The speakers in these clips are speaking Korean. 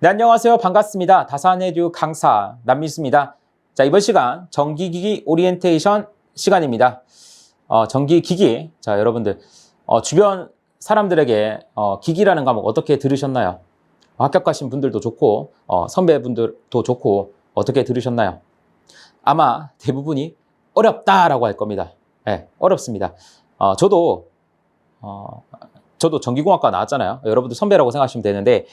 네, 안녕하세요. 반갑습니다. 다산에듀 강사 남미수입니다. 자, 이번 시간 전기기기 오리엔테이션 시간입니다. 어, 전기기기. 자, 여러분들, 어, 주변 사람들에게 어, 기기라는 과목 어떻게 들으셨나요? 합격하신 분들도 좋고, 어, 선배분들도 좋고, 어떻게 들으셨나요? 아마 대부분이 어렵다라고 할 겁니다. 네, 어렵습니다. 어, 저도, 어, 저도 전기공학과 나왔잖아요. 여러분들 선배라고 생각하시면 되는데,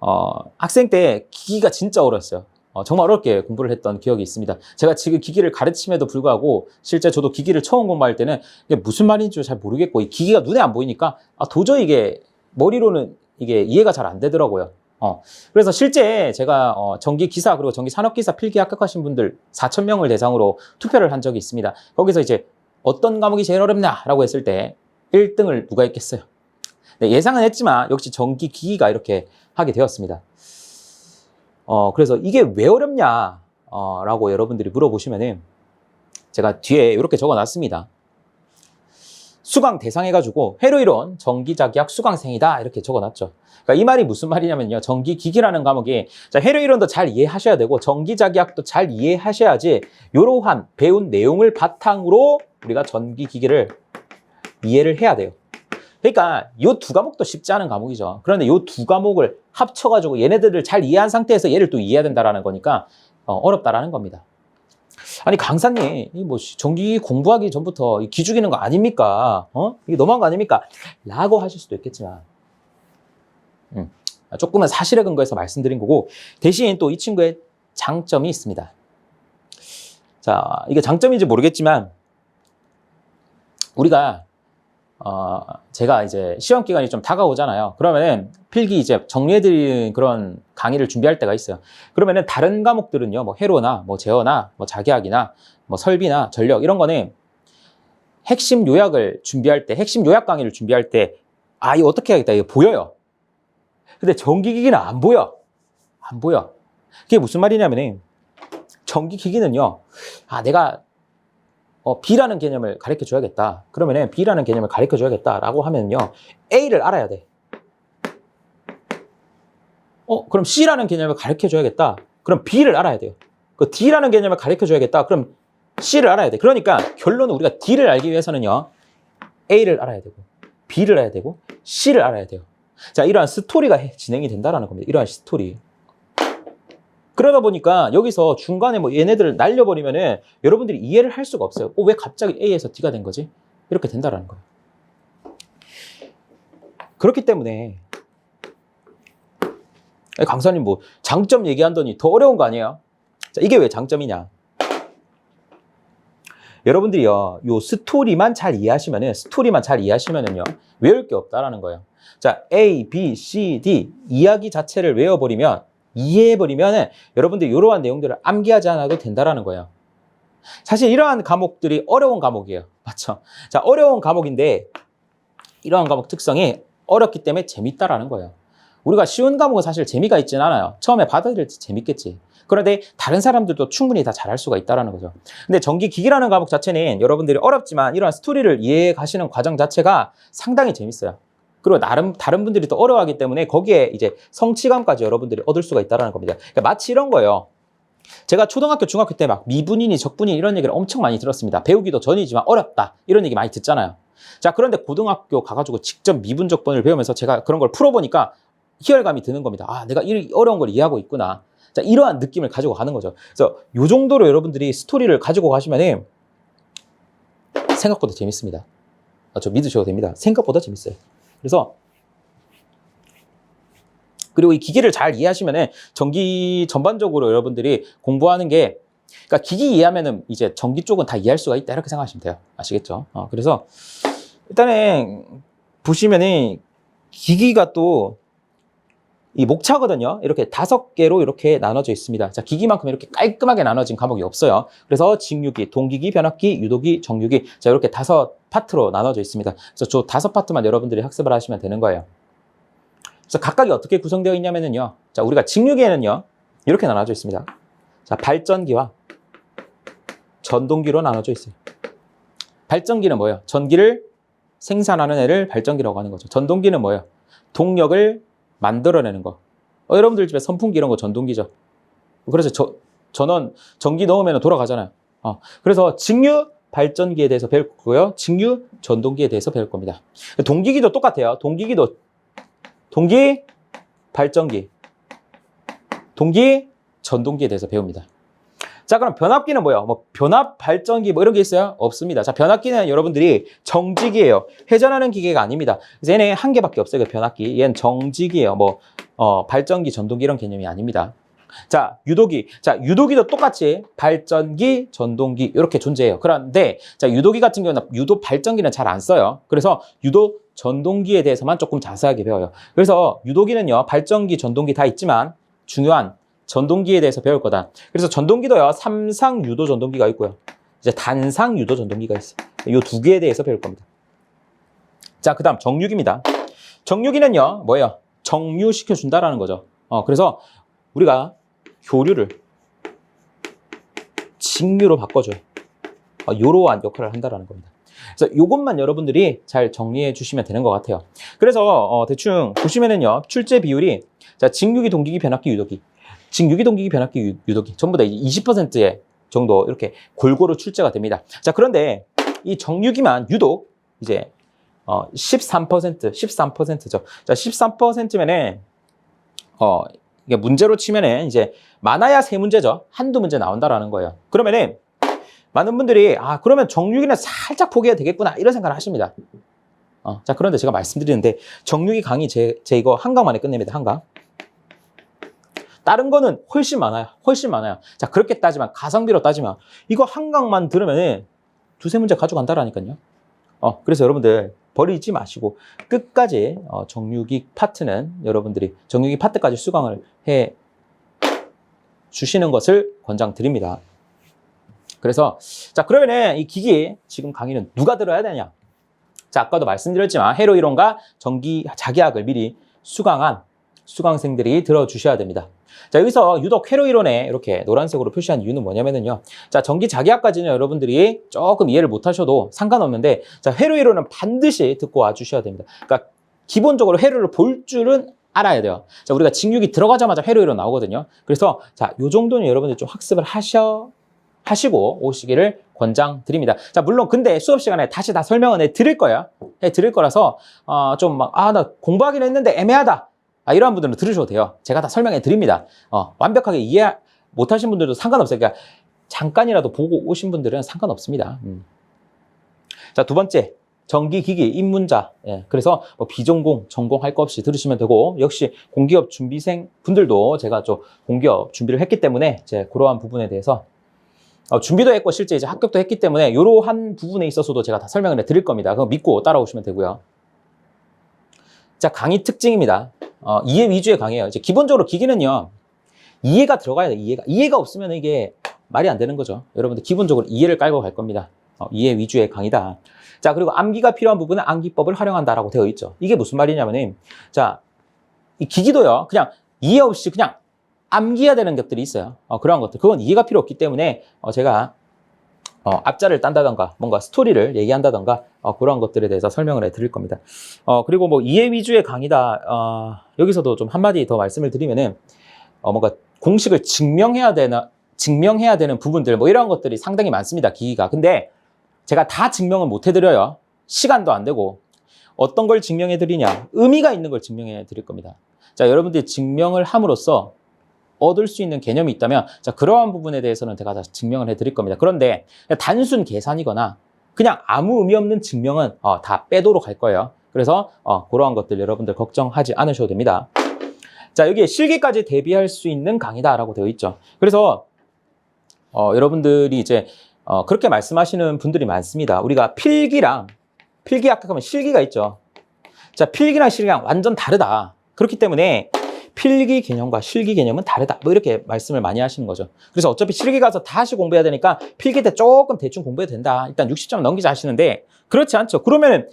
어, 학생 때 기기가 진짜 어려웠어요. 어, 정말 어렵게 공부를 했던 기억이 있습니다. 제가 지금 기기를 가르침에도 불구하고 실제 저도 기기를 처음 공부할 때는 이게 무슨 말인지 잘 모르겠고 이 기기가 눈에 안 보이니까 아, 도저히 이게 머리로는 이게 이해가 잘 안 되더라고요. 어, 그래서 실제 제가 어, 전기 기사 그리고 전기 산업 기사 필기 합격하신 분들 4천 명을 대상으로 투표를 한 적이 있습니다. 거기서 이제 어떤 과목이 제일 어렵냐라고 했을 때 1등을 누가 했겠어요? 네, 예상은 했지만 역시 전기 기기가 이렇게 하게 되었습니다. 어, 그래서 이게 왜 어렵냐, 어, 라고 여러분들이 물어보시면은 제가 뒤에 이렇게 적어 놨습니다. 수강 대상 해가지고 회로이론 전기자기학 수강생이다 이렇게 적어놨죠. 그러니까 이 말이 무슨 말이냐면요. 전기기기라는 과목이 자, 회로이론도 잘 이해하셔야 되고 전기자기학도 잘 이해하셔야지 이러한 배운 내용을 바탕으로 우리가 전기기기를 이해를 해야 돼요. 그러니까 이 두 과목도 쉽지 않은 과목이죠. 그런데 이 두 과목을 합쳐가지고 얘네들을 잘 이해한 상태에서 얘를 또 이해해야 된다라는 거니까 어, 어렵다라는 겁니다. 아니 강사님, 이뭐 전기 공부하기 전부터 이 기죽이는 거 아닙니까? 어? 이게 너무한 거 아닙니까? 라고 하실 수도 있겠지만, 음, 조금은 사실에 근거해서 말씀드린 거고 대신 또 이 친구의 장점이 있습니다. 자, 이게 장점인지 모르겠지만 우리가 어, 제가 이제 시험 기간이 좀 다가오잖아요. 그러면은 필기 이제 정리해드린 그런 강의를 준비할 때가 있어요. 그러면은 다른 과목들은요, 뭐 회로나, 뭐 제어나, 뭐 자기학이나, 뭐 설비나 전력 이런 거는 핵심 요약을 준비할 때, 핵심 요약 강의를 준비할 때, 아, 이거 어떻게 하겠다. 이거 보여요. 근데 전기기기는 안 보여. 안 보여. 그게 무슨 말이냐면은 전기기기는요, 아, 내가 어, B라는 개념을 가르쳐 줘야겠다. 그러면은 B라는 개념을 가르쳐 줘야겠다라고 하면요. A를 알아야 돼. 어, 그럼 C라는 개념을 가르쳐 줘야겠다. 그럼 B를 알아야 돼요. 그 D라는 개념을 가르쳐 줘야겠다. 그럼 C를 알아야 돼. 그러니까 결론은 우리가 D를 알기 위해서는요. A를 알아야 되고 B를 알아야 되고 C를 알아야 돼요. 자, 이러한 스토리가 진행이 된다라는 겁니다. 이러한 스토리. 그러다 보니까 여기서 중간에 뭐 얘네들을 날려버리면은 여러분들이 이해를 할 수가 없어요. 어, 왜 갑자기 A에서 D가 된 거지? 이렇게 된다라는 거예요. 그렇기 때문에 강사님 뭐 장점 얘기한더니 더 어려운 거 아니에요? 자, 이게 왜 장점이냐? 여러분들이요, 요 스토리만 잘 이해하시면은, 스토리만 잘 이해하시면은요, 외울 게 없다라는 거예요. 자, A, B, C, D, 이야기 자체를 외워버리면, 이해해버리면 여러분들 이러한 내용들을 암기하지 않아도 된다라는 거예요. 사실 이러한 과목들이 어려운 과목이에요. 맞죠? 자, 어려운 과목인데 이러한 과목 특성이 어렵기 때문에 재밌다라는 거예요. 우리가 쉬운 과목은 사실 재미가 있진 않아요. 처음에 받아들일 때 재밌겠지. 그런데 다른 사람들도 충분히 다 잘할 수가 있다라는 거죠. 근데 전기기기라는 과목 자체는 여러분들이 어렵지만 이러한 스토리를 이해해 가시는 과정 자체가 상당히 재밌어요. 그리고 나름 다른 분들이 또 어려워하기 때문에 거기에 이제 성취감까지 여러분들이 얻을 수가 있다는 겁니다. 그러니까 마치 이런 거예요. 제가 초등학교, 중학교 때 막 미분이니 적분이니 이런 얘기를 엄청 많이 들었습니다. 배우기도 전이지만 어렵다 이런 얘기 많이 듣잖아요. 자 그런데 고등학교 가가지고 직접 미분 적분을 배우면서 제가 그런 걸 풀어보니까 희열감이 드는 겁니다. 아 내가 이 어려운 걸 이해하고 있구나. 자 이러한 느낌을 가지고 가는 거죠. 그래서 이 정도로 여러분들이 스토리를 가지고 가시면은 생각보다 재밌습니다. 아, 저 믿으셔도 됩니다. 생각보다 재밌어요. 그래서 그리고 이 기기를 잘 이해하시면은 전기 전반적으로 여러분들이 공부하는 게 그러니까 기기 이해하면은 이제 전기 쪽은 다 이해할 수가 있다 이렇게 생각하시면 돼요. 아시겠죠? 어, 그래서 일단은 보시면은 기기가 또 이 목차거든요. 이렇게 다섯 개로 이렇게 나눠져 있습니다. 자, 기기만큼 이렇게 깔끔하게 나눠진 과목이 없어요. 그래서 직유기, 동기기, 변압기, 유도기, 정유기. 자, 이렇게 다섯 파트로 나눠져 있습니다. 그래서 저 다섯 파트만 여러분들이 학습을 하시면 되는 거예요. 그래서 각각이 어떻게 구성되어 있냐면요. 자, 우리가 직유기에는요. 이렇게 나눠져 있습니다. 자, 발전기와 전동기로 나눠져 있어요. 발전기는 뭐예요? 전기를 생산하는 애를 발전기라고 하는 거죠. 전동기는 뭐예요? 동력을 만들어내는 거. 어, 여러분들 집에 선풍기 이런 거 전동기죠. 그래서 저, 전원 전기 넣으면 돌아가잖아요. 어, 그래서 직류 발전기에 대해서 배울 거고요. 직류 전동기에 대해서 배울 겁니다. 동기기도 똑같아요. 동기기도 동기 발전기, 동기 전동기에 대해서 배웁니다. 자, 그럼 변압기는 뭐예요? 뭐 변압 발전기 뭐 이런 게 있어요? 없습니다. 자, 변압기는 여러분들이 정직이에요. 회전하는 기계가 아닙니다. 그래서 얘네 한 개밖에 없어요. 그 변압기. 얘는 정직이에요. 뭐 어, 발전기, 전동기 이런 개념이 아닙니다. 자, 유도기. 자, 유도기도 똑같이 발전기, 전동기 이렇게 존재해요. 그런데 자, 유도기 같은 경우는 유도 발전기는 잘 안 써요. 그래서 유도 전동기에 대해서만 조금 자세하게 배워요. 그래서 유도기는요, 발전기, 전동기 다 있지만 중요한 전동기에 대해서 배울 거다. 그래서 전동기도요, 삼상 유도 전동기가 있고요. 이제 단상 유도 전동기가 있어요. 이 두 개에 대해서 배울 겁니다. 자, 그 다음 정유기입니다. 정유기는요, 뭐예요? 정유시켜준다라는 거죠. 어, 그래서 우리가 교류를 직류로 바꿔줘요. 어, 이러한 역할을 한다라는 겁니다. 그래서 이것만 여러분들이 잘 정리해 주시면 되는 것 같아요. 그래서 어, 대충 보시면은요, 출제 비율이 자 직유기, 동기기, 변압기, 유도기, 직유기, 동기기, 변압기, 유- 유도기 전부 다 20%의 정도 이렇게 골고루 출제가 됩니다. 자 그런데 이 정유기만 유독 이제 어, 13%, 13%죠. 자 13%면은 어 이게 문제로 치면은 이제 많아야 세 문제죠. 한두 문제 나온다라는 거예요. 그러면은 많은 분들이 아 그러면 정육이는 살짝 포기해도 되겠구나 이런 생각을 하십니다. 어, 자 그런데 제가 말씀드리는데 정육이 강의 제, 제 이거 한강 만에 끝냅니다. 한강. 다른 거는 훨씬 많아요. 훨씬 많아요. 자 그렇게 따지면 가성비로 따지면 이거 한강만 들으면은 두세 문제 가져간다라니까요. 어 그래서 여러분들 버리지 마시고 끝까지 어, 정육이 파트는 여러분들이 정육이 파트까지 수강을 해 주시는 것을 권장드립니다. 그래서 자 그러면은 이 기기 지금 강의는 누가 들어야 되냐? 자 아까도 말씀드렸지만 회로 이론과 전기 자기학을 미리 수강한 수강생들이 들어주셔야 됩니다. 자 여기서 유독 회로 이론에 이렇게 노란색으로 표시한 이유는 뭐냐면은요. 자 전기 자기학까지는 여러분들이 조금 이해를 못 하셔도 상관없는데 자 회로 이론은 반드시 듣고 와 주셔야 됩니다. 그러니까 기본적으로 회로를 볼 줄은 알아야 돼요. 자 우리가 직육이 들어가자마자 회로 이론 나오거든요. 그래서 자 요 정도는 여러분들 좀 학습을 하셔 하시고 오시기를 권장드립니다. 자, 물론 근데 수업 시간에 다시 다 설명은 해 드릴 거예요. 해 드릴 거라서 어, 좀막 아, 나 공부하긴 했는데 애매하다. 아, 이러한 분들은 들으셔도 돼요. 제가 다 설명해 드립니다. 어, 완벽하게 이해 못 하신 분들도 상관없어요. 그러니까 잠깐이라도 보고 오신 분들은 상관없습니다. 음. 자, 두 번째. 전기기기 입문자. 예, 그래서 뭐 비전공, 전공할 거 없이 들으시면 되고 역시 공기업 준비생 분들도 제가 좀 공기업 준비를 했기 때문에 제 그러한 부분에 대해서 어, 준비도 했고 실제 이제 합격도 했기 때문에 이러한 부분에 있어서도 제가 다 설명을 해 드릴 겁니다. 그거 믿고 따라오시면 되고요. 자 강의 특징입니다. 어, 이해 위주의 강의예요. 이제 기본적으로 기기는요 이해가 들어가야 돼요. 이해가 이해가 없으면 이게 말이 안 되는 거죠. 여러분들 기본적으로 이해를 깔고 갈 겁니다. 어, 이해 위주의 강의다. 자 그리고 암기가 필요한 부분은 암기법을 활용한다라고 되어 있죠. 이게 무슨 말이냐면은 자 이 기기도요 그냥 이해 없이 그냥 암기해야 되는 것들이 있어요. 어, 그러한 것들. 그건 이해가 필요 없기 때문에 어, 제가 어, 앞자를 딴다던가 뭔가 스토리를 얘기한다던가 어, 그런 것들에 대해서 설명을 해드릴 겁니다. 어, 그리고 뭐 이해 위주의 강의다. 어, 여기서도 좀 한마디 더 말씀을 드리면은 어, 뭔가 공식을 증명해야 되나 증명해야 되는 부분들 뭐 이런 것들이 상당히 많습니다. 기기가. 근데 제가 다 증명을 못 해드려요. 시간도 안 되고 어떤 걸 증명해 드리냐 의미가 있는 걸 증명해 드릴 겁니다. 자 여러분들이 증명을 함으로써 얻을 수 있는 개념이 있다면 자 그러한 부분에 대해서는 제가 다 증명을 해드릴 겁니다. 그런데 단순 계산이거나 그냥 아무 의미 없는 증명은 어, 다 빼도록 할 거예요. 그래서 어, 그러한 것들 여러분들 걱정하지 않으셔도 됩니다. 자 여기에 실기까지 대비할 수 있는 강의다라고 되어 있죠. 그래서 어, 여러분들이 이제 어, 그렇게 말씀하시는 분들이 많습니다. 우리가 필기랑 필기 합격하면 실기가 있죠. 자 필기랑 실기랑 완전 다르다. 그렇기 때문에 필기 개념과 실기 개념은 다르다. 뭐 이렇게 말씀을 많이 하시는 거죠. 그래서 어차피 실기 가서 다시 공부해야 되니까 필기 때 조금 대충 공부해도 된다. 일단 60점 넘기자 하시는데 그렇지 않죠. 그러면은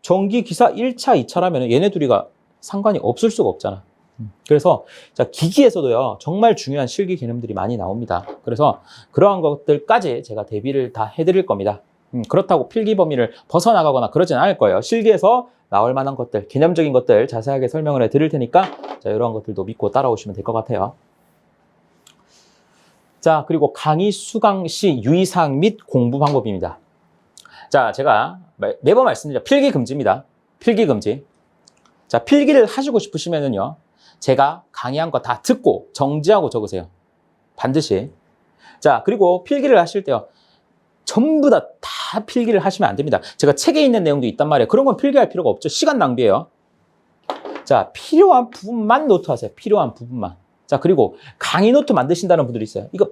전기 기사 1차, 2차라면 얘네 둘이가 상관이 없을 수가 없잖아. 음. 그래서 자 기기에서도요 정말 중요한 실기 개념들이 많이 나옵니다. 그래서 그러한 것들까지 제가 대비를 다 해드릴 겁니다. 음, 그렇다고 필기 범위를 벗어나가거나 그러진 않을 거예요. 실기에서 나올 만한 것들, 개념적인 것들 자세하게 설명을 해 드릴 테니까 자, 이러한 것들도 믿고 따라오시면 될 것 같아요. 자, 그리고 강의 수강 시 유의사항 및 공부 방법입니다. 자, 제가 매- 매번 말씀드려 필기 금지입니다. 필기 금지. 자, 필기를 하시고 싶으시면은요. 제가 강의한 거 다 듣고 정지하고 적으세요. 반드시. 자, 그리고 필기를 하실 때요. 전부 다, 다 필기를 하시면 안 됩니다. 제가 책에 있는 내용도 있단 말이에요. 그런 건 필기할 필요가 없죠. 시간 낭비예요. 자, 필요한 부분만 노트하세요. 필요한 부분만. 자, 그리고 강의 노트 만드신다는 분들이 있어요. 이거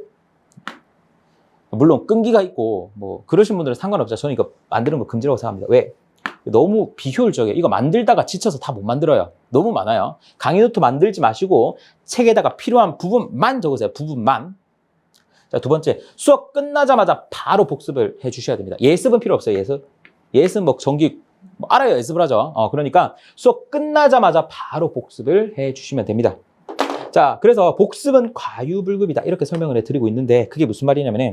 물론 끈기가 있고 뭐 그러신 분들은 상관없죠. 저는 이거 만드는 거 금지라고 생각합니다. 왜? 너무 비효율적이에요. 이거 만들다가 지쳐서 다 못 만들어요. 너무 많아요. 강의 노트 만들지 마시고 책에다가 필요한 부분만 적으세요. 부분만. 자, 두 번째. 수업 끝나자마자 바로 복습을 해 주셔야 됩니다. 예습은 필요 없어요. 예습. 예습 뭐 정기 뭐 알아요. 예습을 하죠. 어, 그러니까 수업 끝나자마자 바로 복습을 해 주시면 됩니다. 자, 그래서 복습은 과유불급이다. 이렇게 설명을 해 드리고 있는데 그게 무슨 말이냐면은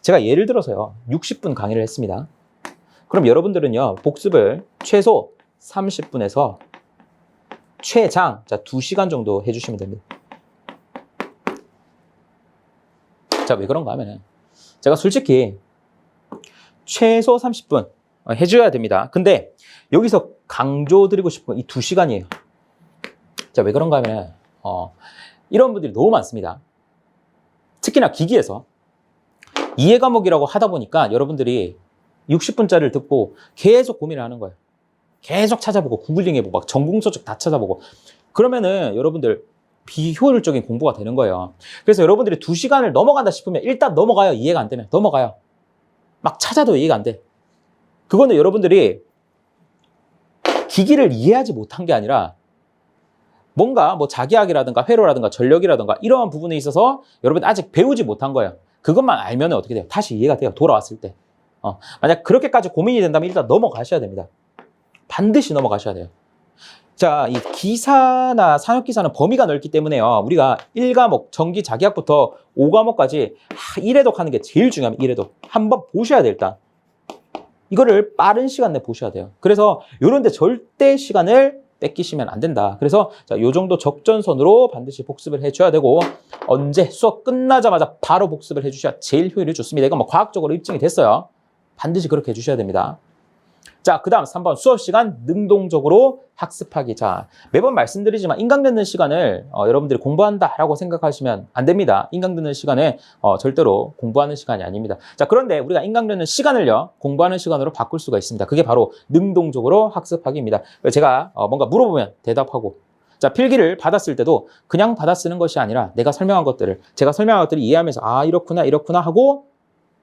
제가 예를 들어서요. 60분 강의를 했습니다. 그럼 여러분들은요. 복습을 최소 30분에서 최장 자, 2시간 정도 해 주시면 됩니다. 자, 왜 그런가 하면은 제가 솔직히 최소 30분 어, 해줘야 됩니다. 근데 여기서 강조드리고 싶은 건이 2시간이에요. 자, 왜 그런가 하면은 어, 이런 분들이 너무 많습니다. 특히나 기기에서 이해 과목이라고 하다 보니까 여러분들이 60분짜리를 듣고 계속 고민을 하는 거예요. 계속 찾아보고 구글링 해보고 막 전공 서적 다 찾아보고 그러면은 여러분들 비효율적인 공부가 되는 거예요. 그래서 여러분들이 두 시간을 넘어간다 싶으면 일단 넘어가요. 이해가 안 되면 넘어가요. 막 찾아도 이해가 안 돼. 그거는 여러분들이 기기를 이해하지 못한 게 아니라 뭔가 뭐 자기학이라든가 회로라든가 전력이라든가 이러한 부분에 있어서 여러분 아직 배우지 못한 거예요. 그것만 알면 어떻게 돼요? 다시 이해가 돼요. 돌아왔을 때. 어, 만약 그렇게까지 고민이 된다면 일단 넘어가셔야 됩니다. 반드시 넘어가셔야 돼요. 자, 이 기사나 산업 기사는 범위가 넓기 때문에요. 우리가 1과목, 전기 자기학부터 5과목까지 1회독 하는 게 제일 중요합니다. 1회독. 한번 보셔야 돼요, 일단. 이거를 빠른 시간 내에 보셔야 돼요. 그래서 요런 데 절대 시간을 뺏기시면 안 된다. 그래서 자, 요 정도 적전선으로 반드시 복습을 해줘야 되고 언제 수업 끝나자마자 바로 복습을 해주셔야 제일 효율이 좋습니다. 이건 뭐 과학적으로 입증이 됐어요. 반드시 그렇게 해주셔야 됩니다. 자, 그 다음 3번 수업 시간 능동적으로 학습하기. 자, 매번 말씀드리지만 인강 듣는 시간을 어, 여러분들이 공부한다라고 생각하시면 안 됩니다. 인강 듣는 시간은 어, 절대로 공부하는 시간이 아닙니다. 자, 그런데 우리가 인강 듣는 시간을요, 공부하는 시간으로 바꿀 수가 있습니다. 그게 바로 능동적으로 학습하기입니다. 제가 어, 뭔가 물어보면 대답하고 자, 필기를 받았을 때도 그냥 받아 쓰는 것이 아니라 내가 설명한 것들을, 제가 설명한 것들을 이해하면서 아, 이렇구나, 이렇구나 하고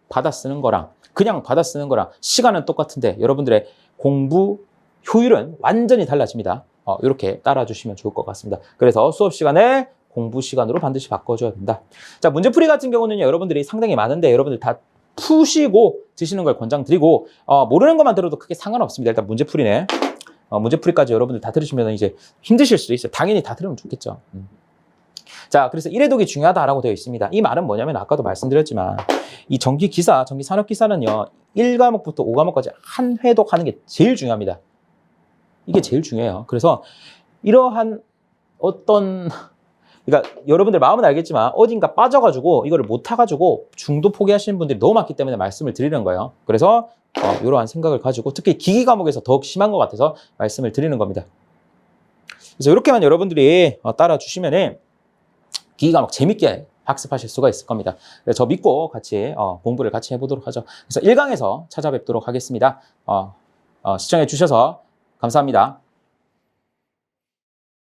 받아 쓰는 거랑 그냥 받아 쓰는 거랑 시간은 똑같은데 여러분들의 공부 효율은 완전히 달라집니다. 어, 이렇게 따라주시면 좋을 것 같습니다. 그래서 수업 시간을 공부 시간으로 반드시 바꿔줘야 된다. 자, 문제풀이 같은 경우는요, 여러분들이 상당히 많은데 여러분들 다 푸시고 드시는 걸 권장드리고, 어, 모르는 것만 들어도 크게 상관없습니다. 일단 문제풀이네. 어, 문제풀이까지 여러분들 다 들으시면 이제 힘드실 수도 있어요. 당연히 다 들으면 좋겠죠. 음. 자, 그래서 1회독이 중요하다라고 되어 있습니다. 이 말은 뭐냐면 아까도 말씀드렸지만 이 전기 기사, 전기 산업 기사는요. 1과목부터 5과목까지 한 회독 하는 게 제일 중요합니다. 이게 제일 중요해요. 그래서 이러한 어떤 그러니까 여러분들 마음은 알겠지만 어딘가 빠져가지고 이거를 못 타가지고 중도 포기하시는 분들이 너무 많기 때문에 말씀을 드리는 거예요. 그래서 어, 이러한 생각을 가지고 특히 기기 과목에서 더욱 심한 것 같아서 말씀을 드리는 겁니다. 그래서 이렇게만 여러분들이 어, 따라 주시면은 기기 과목 재밌게 학습하실 수가 있을 겁니다. 저 믿고 같이 어, 공부를 같이 해보도록 하죠. 그래서 1강에서 찾아뵙도록 하겠습니다. 어, 어, 시청해 주셔서 감사합니다.